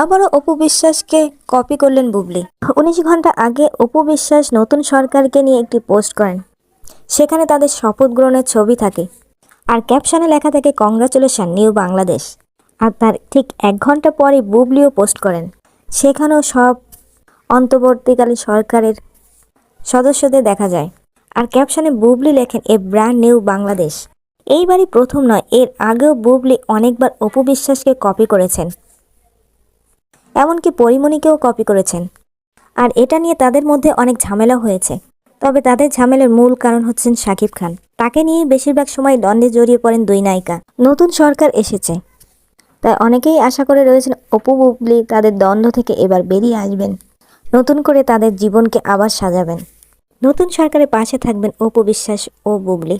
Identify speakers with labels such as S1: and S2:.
S1: আবারও অপু বিশ্বাসকে কপি করলেন বুবলি। উনিশ ঘণ্টা আগে অপু বিশ্বাস নতুন সরকারকে নিয়ে একটি পোস্ট করেন। সেখানে তাদের শপথ গ্রহণের ছবি থাকে। আর ক্যাপশনে লেখা থাকে কংগ্রাচুলেশন নিউ বাংলাদেশ আর তার ঠিক এক ঘণ্টা পরে বুবলিও পোস্ট করেন। সেখানেও সব অন্তর্বর্তীকালীন সরকারের সদস্যদের দেখা যায়। আর ক্যাপশনে বুবলি লেখেন এ ব্র্যান্ড নিউ বাংলাদেশ এইবারই প্রথম নয়, এর আগেও বুবলি অনেকবার অপু বিশ্বাসকে কপি করেছেন। এমনকি পরিমণিকেও কপি করেছেন। আর এটা নিয়ে তাদের মধ্যে অনেক ঝামেলা হয়েছে। তবে তাদের ঝামেলার মূল কারণ হচ্ছেন শাকিব খান। তাকে নিয়েই বেশিরভাগ সময় দ্বন্দ্বে জড়িয়ে পড়েন দুই নায়িকা। নতুন সরকার এসেছে। তাই অনেকেই আশা করে রয়েছেন অপু বুবলি তাদের দ্বন্দ্ব থেকে এবার বেরিয়ে আসবেন। নতুন করে তাদের জীবনকে আবার সাজাবেন। নতুন সরকারের পাশে থাকবেন অপু বিশ্বাস ও বুবলি।